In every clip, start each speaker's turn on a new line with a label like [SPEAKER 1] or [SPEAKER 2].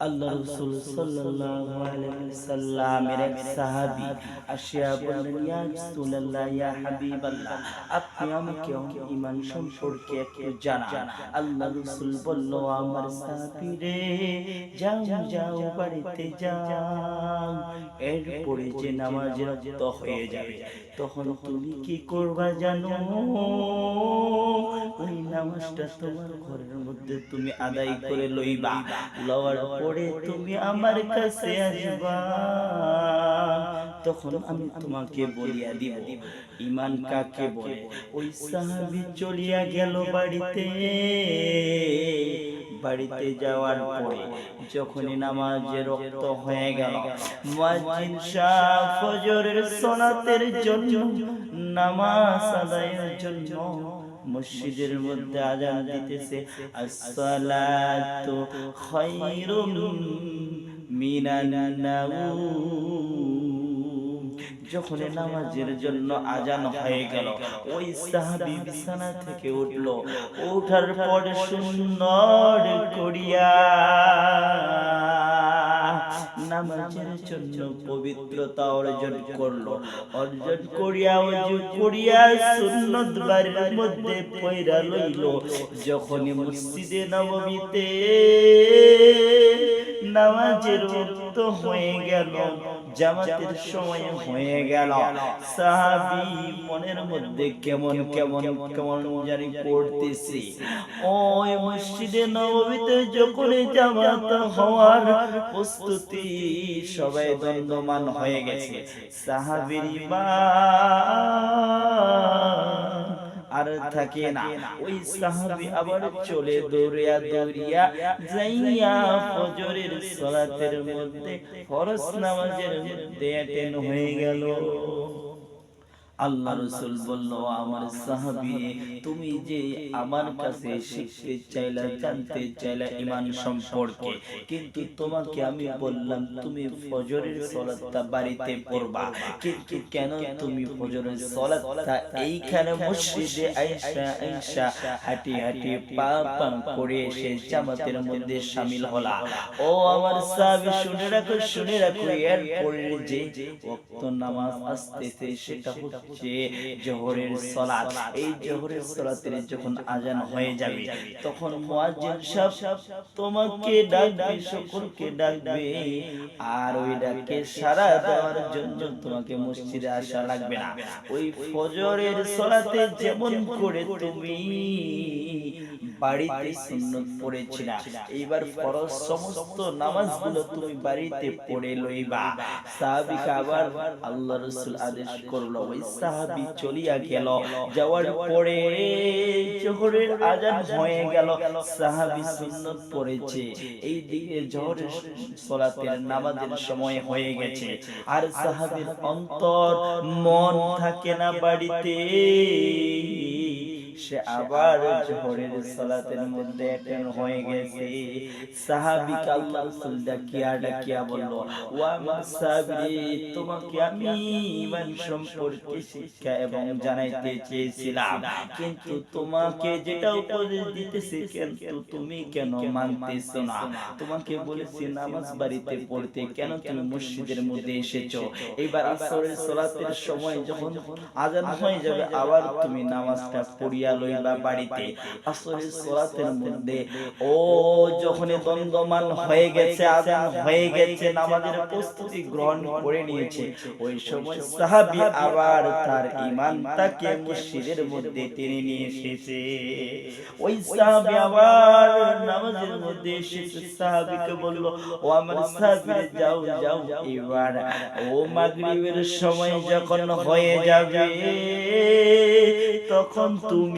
[SPEAKER 1] আল্লাহ আমাকে আল্লাহ বাড়িতে এরপরে যে নামাজ হয়ে যাবে, তখন তুমি কি করবা জানো? ওই নামাজটা তোমার ঘরের মধ্যে তুমি আদায় করে লইবা। লওয়ার পরে তুমি আমার কাছে আসবা। তখন আমি তোমাকে বলিয়া দিব ইমান কাকে বলে? ওই সাহাবী চলিয়া গেল বাড়িতে। বাড়িতে। যাওয়ার পরে যখনই নামাজে রক্ত হয়ে গেল মুয়াজ্জিন শাহ ফজরের সালাতের জন্য নামাজ আদায়ের জন্য মসজিদের মধ্যে আজান দিতেছে আসসালাতু খায়রুম মিনান নাউম। যখন নামাজের জন্য আজান হয়ে গেল ওই সাহাবী বিছানা থেকে উঠল। ওঠার পর সুন্দর করিয়া নামাজের জন্য পবিত্রতা অর্জন করল। অর্জন করিয়া অজু করিয়া সুন্নত বাড়ির মধ্যে পয়রা লইল। যখনই মসজিদে নবমীতে নামাজের রক্ত হয়ে গেল। জামাতের সময় হয়ে গেল। সাহাবি মনের মধ্যে কেমন কেমন কেমন জানি করতেছে। ওই মসজিদে নবমীতে যখন জামাত হওয়ার প্রস্তুতি, সবাই দ্বন্দ্বমান হয়ে গেছে। সাহাবির ইমান আর থাকে না। ওই সাহাবি আবার চলে দৌড়িয়া দৌড়িয়া যাইয়া ফজরের সালাতের মধ্যে ফরজ নামাজের মধ্যে অ্যাটেন্ড হয়ে গেল। আল্লাহ রসুল বলল আমার সাহাবি তুমি যে আমার কাছে শিখতে চাইলা জানতে চাইলা ইমান সম্পর্কে। কিন্তু তোমাকে আমি বললাম তুমি ফজরের সলাতটা বাড়িতে পড়বা। কিন্তু কেন তুমি ফজরের সলাতটা এইখানে মসজিদে আয়েশা আয়েশা হাঁটি হাঁটি পা পা করে জামাতের মধ্যে শামিল হলা। ও আমার সাহাবি শুনে রাখো শুনে রাখো এর পরের যে ওয়াক্ত নামাজ আসতেছে সেটা হচ্ছে জোহরের সালাত। এই জোহরের সালাতের যখন আজান হয়ে যাবে তখন মুয়াজ্জিন সাহেব তোমাকে ডাকবে সকলকে ডাকবে। আর ওই ডাকে সারা দেওয়ার জন্য তোমাকে মসজিদে আসা লাগবে না। ওই ফজরের সালাতে যেমন করে তুমি বাড়িতে সুন্নত এইবার ফরজ সমস্ত নামাজগুলো তুমি বাড়িতে পড়ে লইবা। সাহাবীকে আবার আল্লাহ রাসূল আদেশ করল ওই সাহাবী চলিয়া গেল। যাওয়ার পরে জোহরের আজান হয়ে গেল। সাহাবী সুন্নত পড়েছে। এই দিকে জোহরের সালাতের নামাজের সময় হয়ে গেছে। আর সাহাবীর অন্তর মন থাকে না বাড়িতে। সে আবার জোহরের সালাতের মধ্যে অ্যাটেন্ড হয়ে গেছে। সাহাবীকে আল্লাহ রাসূল ডাকিয়া ডাকিয়া বলল ও আমার সাহাবী তোমাকে আমি ঈমান সম্পর্কে শিক্ষা এবং জানাইতে চেয়েছিলাম। কিন্তু তোমাকে যেটা উপদেশ দিতেছে কিন্তু তুমি কেন মানতেছো না? তোমাকে বলেছি নামাজ বাড়িতে পড়তে কেন তুমি মসজিদের মধ্যে এসেছ? এবার আসরের সালাতের সময় যখন আজান হয়ে যাবে আবার তুমি নামাজটা পড়িয়া লইবা বাড়িতে আসরের সালাতের মধ্যে ও যখন দ্বন্দ্বমান হয়ে গেছে আজান হয়ে গেছে নামাজের প্রস্তুতি গ্রহণ করে নিয়েছে। ওই সময় সাহাবী আবার তার ঈমানটাকে মসজিদের মধ্যে টেনে নিয়ে এসেছে। ওই সাহাবী আবার নামাজের মধ্যে এসেছে। সাহাবীকে বলল ও আমার সাহাবী যাও যাও এবার। ও মাগরিবের সময় যখন হয়ে যাবে তখন তুমি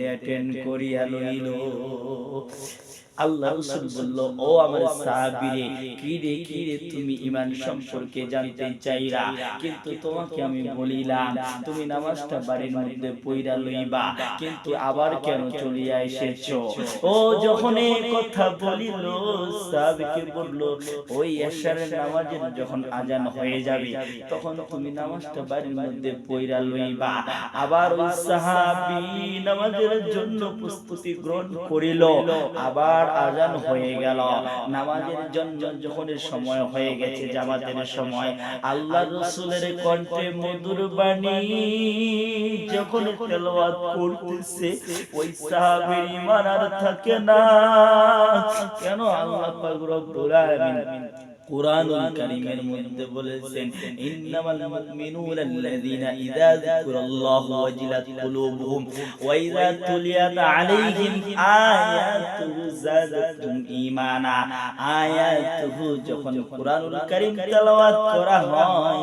[SPEAKER 1] অ্যাটেন্ড করিয়া লইল আল্লাহ রাসূল বলল ও আমার সাহাবীরে কি রে কি রে তুমি ঈমান সম্পর্কে জানতে চাইরা কিন্তু তোমাকে আমি বলিলাম তুমি নামাজটা বাড়ির মধ্যে পইরা লইবা কিন্তু আবার কেন চলিয়া এসেছ? ও যখন এই কথা বলিল সাহাবীকে বলল ওই নামাজের যখন আজান হয়ে যাবে তখন তুমি নামাজটা বাড়ির মধ্যে পইরা লইবা আবার ওই সাহাবী নামাজের জন্য প্রস্তুতি গ্রহণ করিল। আবার আজান হয়ে গেল। নামাজের জন্য যখন সময় হয়ে গেছে জামাতের সময় আল্লাহ রসুলের কণ্ঠে মধুর বাণী যখন তেলাওয়াত করতেছে ওই সাহাবীর ঈমান আর থাকে না। কেন আল্লাহ পাক রব্বুল আলামিন কোরআনুল কারীমের মধ্যে বলেছেন ইন্নামাল মুমিনুনা আল্লাযীনা ইযা যিকুরাল্লাহু ওয়াজিলাত কুলুবুহুম ওয়া ইযা তুলিয়াত আলাইহিম আয়াতুহু যাদাতুহুম ঈমানা আয়াতুহু যখন কোরআনুল কারীম তেলাওয়াত করা হয়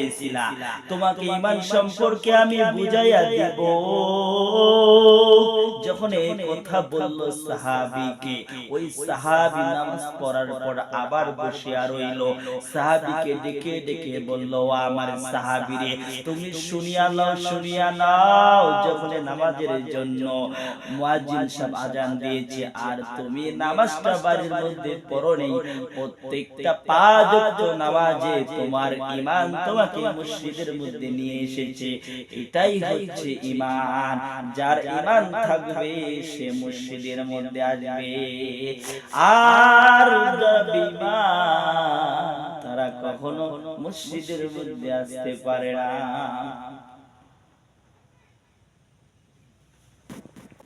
[SPEAKER 1] চেয়েছিলা তোমাকে ঈমান সম্পর্কে আমি বুঝাইয়া দেব। যখন এই কথা বলল সাহাবীকে ওই সাহাবী নামাজ পড়ার পর আবার বসিয়া রইল। সাহাবীকে ডেকে ডেকে বলল আমার সাহাবীরে তুমি শুনিয়া নাও শুনিয়া নাও। যখন নামাজের জন্য মুয়াজ্জিন সাহেব আজান দিয়েছে আর তুমি নামাজটা বাড়ির মধ্যে পড়ো নেই প্রত্যেকটা পাঁচ নামাজে তোমার ঈমান তোমাকে মসজিদের মধ্যে নিয়ে এসেছে। এটাই হচ্ছে ইমান যার ইমান থাকবে, সে মসজিদের মধ্যে আসবে। আর তারা কখনো মসজিদের মধ্যে আসতে পারে না।